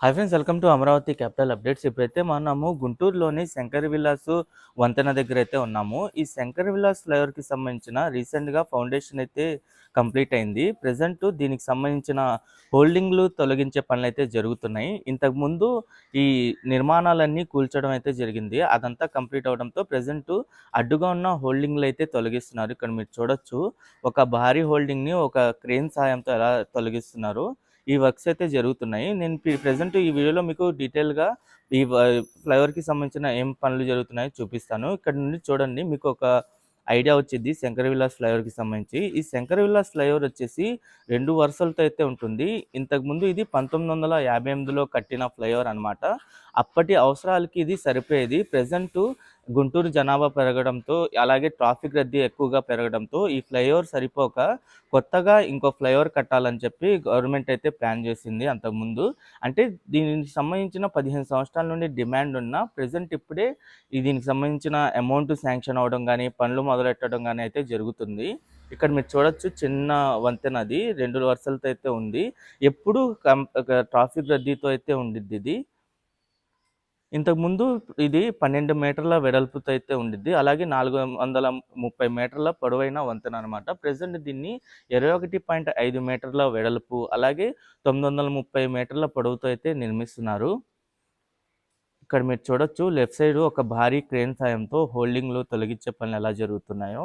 Hi friends welcome to Amaravati capital updates. ఇప్పుడైతే మనము గుంటూరులోని శంకర్ విలాస్ వంతెన దగ్గర అయితే ఉన్నాము. ఈ శంకర్ విలాస్ ఫ్లైఓవర్‌కి సంబంధించిన రీసెంట్‌గా ఫౌండేషన్ అయితే కంప్లీట్ అయింది. ప్రెజెంట్ దీనికి సంబంధించిన హోల్డింగ్‌లు తొలగించే పనులైతే జరుగుతున్నాయి. ఇంతకుముందు ఈ నిర్మాణాలన్నీ కూల్చడం అయితే జరిగింది. అదంతా కంప్లీట్ అవ్వడంతో ప్రెజెంట్ అడ్డుగా ఉన్న హోల్డింగ్‌లు అయితే తొలగిస్తున్నారు. ఇక్కడ మీరు చూడొచ్చు ఒక భారీ హోల్డింగ్‌ని ఒక క్రేన్ సహాయంతో ఎలా తొలగిస్తున్నారు ఈ వర్క్స్ అయితే జరుగుతున్నాయి. నేను ప్రె ప్రెజెంట్ ఈ వీడియోలో మీకు డీటెయిల్‌గా ఈ వ ఫ్లైఓవర్‌కి సంబంధించిన ఏం పనులు జరుగుతున్నాయో చూపిస్తాను. ఇక్కడ నుండి చూడండి మీకు ఒక ఐడియా వచ్చింది శంకర్ విలాస్ ఫ్లైఓవర్‌కి సంబంధించి. ఈ శంకర్ విలాస్ ఫ్లైఓవర్ వచ్చేసి రెండు వరుసలతో అయితే ఉంటుంది. ఇంతకుముందు ఇది 1958లో కట్టిన ఫ్లైఓవర్ అనమాట. అప్పటి అవసరాలకి ఇది సరిపోయేది. ప్రజెంటు గుంటూరు జనాభా పెరగడంతో అలాగే ట్రాఫిక్ రద్దీ ఎక్కువగా పెరగడంతో ఈ ఫ్లైఓవర్ సరిపోక కొత్తగా ఇంకో ఫ్లైఓవర్ కట్టాలని చెప్పి గవర్నమెంట్ అయితే ప్లాన్ చేసింది అంతకుముందు. అంటే దీనికి సంబంధించిన 15 సంవత్సరాల నుండి డిమాండ్ ఉన్న ప్రజెంట్ ఇప్పుడే దీనికి సంబంధించిన అమౌంట్ శాంక్షన్ అవ్వడం కానీ పనులు మొదలెట్టడం కానీ అయితే జరుగుతుంది. ఇక్కడ మీరు చూడొచ్చు చిన్న వంతెన అది రెండు వరుసలతో అయితే ఉంది. ఎప్పుడు కం ఒక ట్రాఫిక్ రద్దీతో అయితే ఉండిద్దిది. ఇంతకుముందు ఇది 12 మీటర్ల వెడల్పుతో అయితే ఉండిద్ది. అలాగే 430 మీటర్ల పొడవైన వంతెన అనమాట. ప్రజెంట్ దీన్ని 21.5 మీటర్ల వెడల్పు అలాగే 930 మీటర్ల పొడవుతో అయితే నిర్మిస్తున్నారు. ఇక్కడ మీరు చూడొచ్చు లెఫ్ట్ సైడ్ ఒక భారీ క్రేన్ సాయంతో హోల్డింగ్‌లు తొలగించే పనులు ఎలా జరుగుతున్నాయో.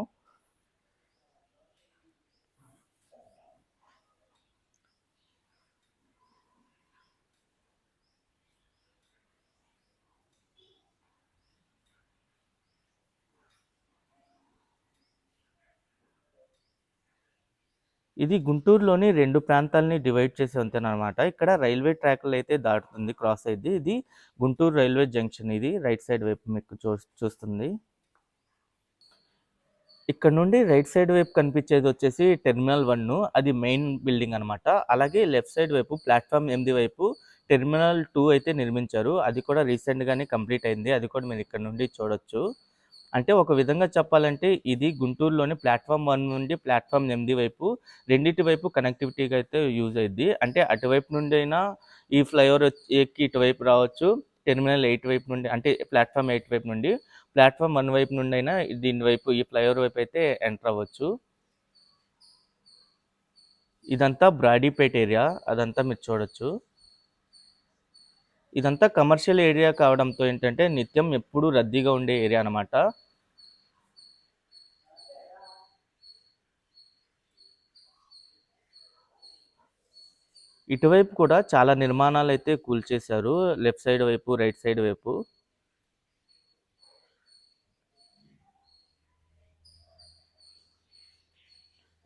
ఇది గుంటూరులోని రెండు ప్రాంతాలని డివైడ్ చేసే వంతెన అనమాట. ఇక్కడ రైల్వే ట్రాక్‌లయితే దాటుతుంది క్రాస్ అయింది ఇది గుంటూరు రైల్వే జంక్షన్ ఇది రైట్ సైడ్ వైపు మీకు చూ చూస్తుంది. ఇక్కడ నుండి రైట్ సైడ్ వైపు కనిపించేది వచ్చేసి టెర్మినల్ వన్ అది మెయిన్ బిల్డింగ్ అనమాట. అలాగే లెఫ్ట్ సైడ్ వైపు ప్లాట్ఫామ్ ఎనిమిది వైపు టెర్మినల్ టూ అయితే నిర్మించారు. అది కూడా రీసెంట్‌గానే కంప్లీట్ అయింది. అది కూడా మీరు ఇక్కడ నుండి చూడొచ్చు. అంటే ఒక విధంగా చెప్పాలంటే ఇది గుంటూరులోని ప్లాట్ఫామ్ వన్ నుండి ప్లాట్ఫామ్ ఎనిమిది వైపు రెండిటి వైపు కనెక్టివిటీగా అయితే యూజ్ అయింది అంటే అటువైపు నుండి అయినా ఈ ఫ్లైఓవర్ ఎక్కి ఇటువైపు రావచ్చు. టెర్మినల్ ఎయిట్ వైపు నుండి అంటే ప్లాట్ఫామ్ ఎయిట్ వైపు నుండి, ప్లాట్ఫామ్ వన్ వైపు నుండి అయినా దీని వైపు ఈ ఫ్లైఓవర్ వైపు అయితే ఎంటర్ అవ్వచ్చు. ఇదంతా బ్రాడీపేట్ ఏరియా. అదంతా మీరు చూడొచ్చు. ఇదంతా కమర్షియల్ ఏరియా కావడంతో ఏంటంటే నిత్యం ఎప్పుడూ రద్దీగా ఉండే ఏరియా అనమాట. ఇటువైపు కూడా చాలా నిర్మాణాలు అయితే కూల్చేశారు. లెఫ్ట్ సైడ్ వైపు, రైట్ సైడ్ వైపు.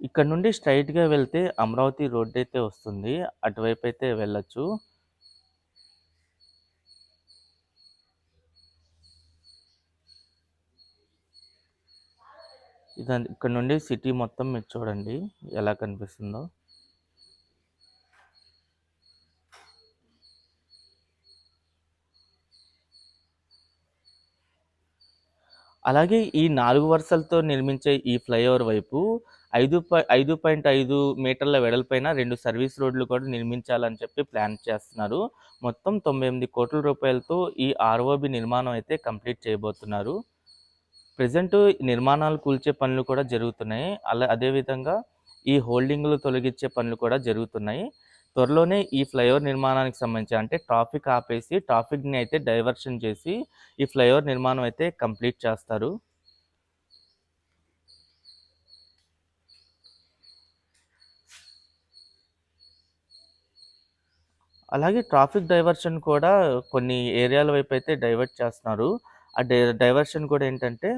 ఇక్కడ నుండి స్ట్రైట్గా వెళ్తే అమరావతి రోడ్డయితే వస్తుంది. అటువైపు అయితే వెళ్ళొచ్చు. ఇదండి ఇక్కడ నుండి సిటీ మొత్తం మీరు చూడండి ఎలా కనిపిస్తుందో. అలాగే ఈ నాలుగు వరుసలతో నిర్మించే ఈ ఫ్లైఓవర్ వైపు ఐదు ఐదు పాయింట్ ఐదు మీటర్ల వెడల్పైన రెండు సర్వీస్ రోడ్లు కూడా నిర్మించాలని చెప్పి ప్లాన్ చేస్తున్నారు. మొత్తం 98 కోట్ల రూపాయలతో ఈ ఆర్ఓబీ నిర్మాణం అయితే కంప్లీట్ చేయబోతున్నారు. ప్రెజెంట్ నిర్మాణాలు కూల్చే పనులు కూడా జరుగుతున్నాయి. అలా అదేవిధంగా ఈ హోల్డింగ్‌లు తొలగించే పనులు కూడా జరుగుతున్నాయి. త్వరలోనే ఈ ఫ్లైఓవర్ నిర్మాణానికి సంబంధించి అంటే ట్రాఫిక్ ఆపేసి ట్రాఫిక్‌ని అయితే డైవర్షన్ చేసి ఈ ఫ్లైఓవర్ నిర్మాణం అయితే కంప్లీట్ చేస్తారు. అలాగే ట్రాఫిక్ డైవర్షన్ కూడా కొన్ని ఏరియాల వైపు అయితే డైవర్ట్ చేస్తున్నారు. ఆ డై డైవర్షన్ కూడా ఏంటంటే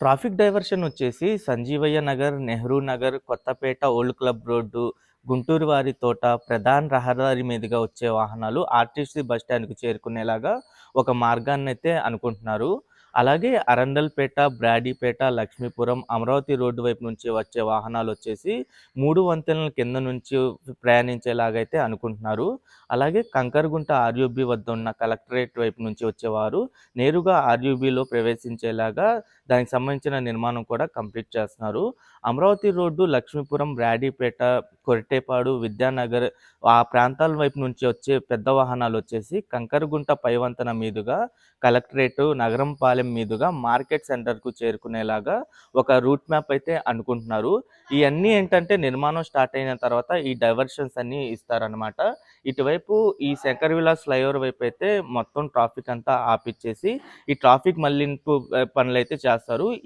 ట్రాఫిక్ డైవర్షన్ వచ్చేసి Sanjeevaiah Nagar, Nehru Nagar, Kothapeta, old club road, Guntur వారి తోట, ప్రధాన రహదారి మీదుగా వచ్చే వాహనాలు ఆర్టీసీ బస్ స్టాండ్‌కి చేరుకునేలాగా ఒక మార్గాన్ని అయితే అనుకుంటున్నారు. అలాగే అరండల్‌పేట, బ్రాడీపేట, లక్ష్మీపురం, అమరావతి రోడ్డు వైపు నుంచి వచ్చే వాహనాలు వచ్చేసి మూడు వంతెనల కింద నుంచి ప్రయాణించేలాగా అయితే అనుకుంటున్నారు. అలాగే కంకరగుంట ఆర్‌యూబీ వద్ద ఉన్న కలెక్టరేట్ వైపు నుంచి వచ్చేవారు నేరుగా ఆర్‌యూబీలో ప్రవేశించేలాగా దానికి సంబంధించిన నిర్మాణం కూడా కంప్లీట్ చేస్తున్నారు. అమరావతి రోడ్డు లక్ష్మీపురం రాడీపేట కొరటేపాడు విద్యానగర్ ఆ ప్రాంతాల వైపు నుంచి వచ్చే పెద్ద వాహనాలు వచ్చేసి కంకరగుంట పైవంతన మీదుగా కలెక్టరేట్ నగరంపాలెం మీదుగా మార్కెట్ సెంటర్కు చేరుకునేలాగా ఒక రూట్ మ్యాప్ అయితే అనుకుంటున్నారు. ఇవన్నీ ఏంటంటే నిర్మాణం స్టార్ట్ అయిన తర్వాత ఈ డైవర్షన్స్ అన్ని ఇస్తారనమాట ఇటువైపు ఈ శంకర్ విలాస్ ఫ్లైఓవర్ వైపు అయితే మొత్తం ట్రాఫిక్ అంతా ఆపిచ్చేసి ఈ ట్రాఫిక్ మళ్ళింపు పనులు అయితే చేస్తారు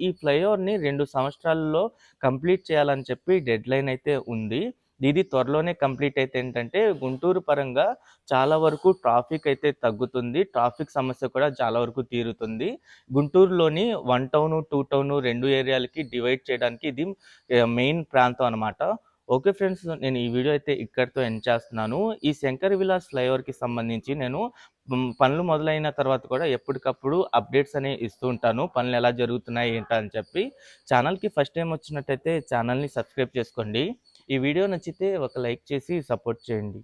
ఈ ఫ్లైఓవర్ని రెండు సంవత్సరాల్లో కంప్లీట్ చేయాలని చెప్పి డెడ్ లైన్ అయితే ఉంది. ఇది త్వరలోనే కంప్లీట్ అయితే ఏంటంటే గుంటూరు పరంగా చాలా వరకు ట్రాఫిక్ అయితే తగ్గుతుంది. ట్రాఫిక్ సమస్య కూడా చాలా వరకు తీరుతుంది. గుంటూరులోని వన్ టౌన్ టూ టౌన్ రెండు ఏరియాలకి డివైడ్ చేయడానికి ఇది మెయిన్ ప్రాంతం అనమాట ఓకే ఫ్రెండ్స్ నేను ఈ వీడియో అయితే ఇక్కడితో ఎండ్ చేస్తున్నాను. ఈ శంకర్ విలాస్ ఫ్లైఓవర్కి సంబంధించి నేను పనులు మొదలైన తర్వాత కూడా ఎప్పటికప్పుడు అప్డేట్స్ అనేవి ఇస్తూ ఉంటాను. పనులు ఎలా జరుగుతున్నాయి ఏంటా అని చెప్పి. ఛానల్కి ఫస్ట్ టైం వచ్చినట్టయితే ఛానల్ని సబ్స్క్రైబ్ చేసుకోండి. ఈ వీడియో నచ్చితే ఒక లైక్ చేసి సపోర్ట్ చేయండి.